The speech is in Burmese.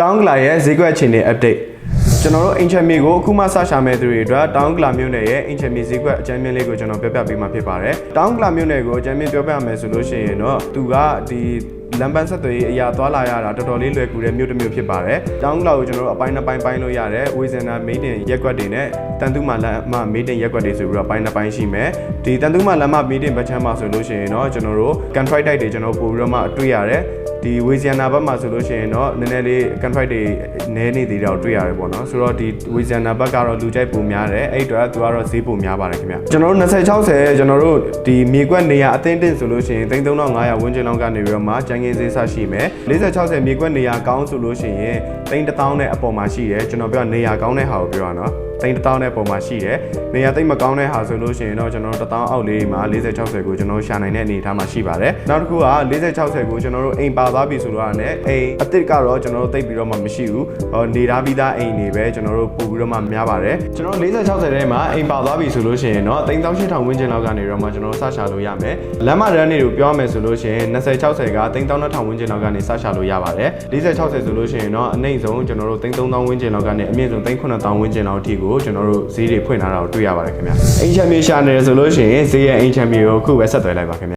တောင်းကလာရဲ့ဈေးကွက်အခြေအနေ update ကျွန်တော်တို့အင်ချမ်မီကိုအခုမှစရှာမဲ့သူတွေအတွက်တောင်းကလာမြို့နယ်ရဲ့အင်ချမ်မီဈေးကွက်အကြမ်းမြင့်လေးကိုကျွန်တော်ပြောပြပေးမှာဖြစ်ပါတယ်တောင်းကလာမြို့နယ်ကိုအကြမ်းမြင့်ပြောပြမယ်ဆိုလို့ရှိရင်တော့သူကဒီလမ်းပန်းဆက်သွယ်ရေးအရာသွားလာရတာတော်တော်လေးလွယ်ကူတဲ့မြို့တစ်မြို့ဖြစ်ပါတယ်။တောင်းကလာကိုကျွန်တော်တို့အပိုင်းနှစ်ပိုင်းပိုင်းလို့ရတယ်။ဝေဇန်နာမေးတင်ရက်ကွက်တွေနဲ့တန်တူးမာလမ်းမမေးတင်ရက်ကွက်တွေဆိုပြီးတော့အပိုင်းနှစ်ပိုင်းရှိမယ်။ဒီတန်တူးမာလမ်းမမေးတင်ဘက်ချမ်းမှာဆိုလို့ရှိရင်တော့ကျွန်တော်တို့ contract တိုက်တွေကျွန်တော်ပို့ပြီးတော့မှတွေ့ရတယ်။ ဒီဝေဇီယနာဘက်မှာဆိုလို့ရှိရင်တော့နည်းနည်းလေး contract တွေနည်းနေသေးတာကိုတွေ့ရတယ်ပေါ့နော်ဆိုတော့ဒီဝေဇီယနာဘက်ကတော့လူကြိုက်ပုံများတယ်အဲ့အတွက်သူကတော့ဈေးပုံများပါတယ်ခင်ဗျကျွန်တော်တို့20 60ကျွန်တော်တို့ဒီမြေကွက်နေရအသင်းတင်ဆိုလို့ရှိရင်3500ဝန်းကျင်လောက်ကနေပြီးတော့မှကျန်ကင်းဈေးဆက်ရှိမယ်40 60မြေကွက်နေရကောင်းဆိုလို့ရှိရင်3000နဲ့အပေါ်မှာရှိတယ်ကျွန်တော်ပြောနေရကောင်းတဲ့ဟာကိုပြောရအောင်နော်တိန်တောင်းတဲ့ပုံမှာရှိတယ်။နေရာသိမ့်မကောင်းတဲ့ဟာဆိုလို့ရှိရင်တော့ကျွန်တော်တို့1000အောက်လေးမှာ40 60ကိုကျွန်တော်တို့ရှာနိုင်တဲ့အနေအထားမှာရှိပါတယ်။နောက်တစ်ခုက40 60ကိုကျွန်တော်တို့အိမ်ပါသွားပြီဆိုတော့လည်းအိမ်အစ်စ်ကတော့ကျွန်တော်တို့သိပ်ပြီးတော့မှမရှိဘူး။ဟောနေသားပြီးသားအိမ်တွေပဲကျွန်တော်တို့ပို့ပြီးတော့မှများပါတယ်။ကျွန်တော်40 60ထဲမှာအိမ်ပါသွားပြီဆိုလို့ရှိရင်တော့3800ဝန်းကျင်လောက်ကနေတော့မှကျွန်တော်တို့စရှာလို့ရမယ်။လမ်းမတန်းတွေကိုပြောရမယ်ဆိုလို့ရှိရင်20 60က3200ဝန်းကျင်လောက်ကနေစရှာလို့ရပါတယ်။40 60ဆိုလို့ရှိရင်တော့အနှိမ့်ဆုံးကျွန်တော်တို့3000ဝန်းကျင်လောက်ကနေအမြင့်ဆုံး3000ဝန်းကျင်လောက်အထိကိုကျွန်တော်တို့ဈေးတွေဖွင့်ထားတာကိုတွေ့ရပါတယ်ခင်ဗျ။အိမ်ချမ်းမြေရှာနေတယ်ဆိုလို့ရှိရင်ဈေးရဲ့အိမ်ချမ်းမြေကိုအခုပဲဆက်သွယ်လိုက်ပါခင်ဗျ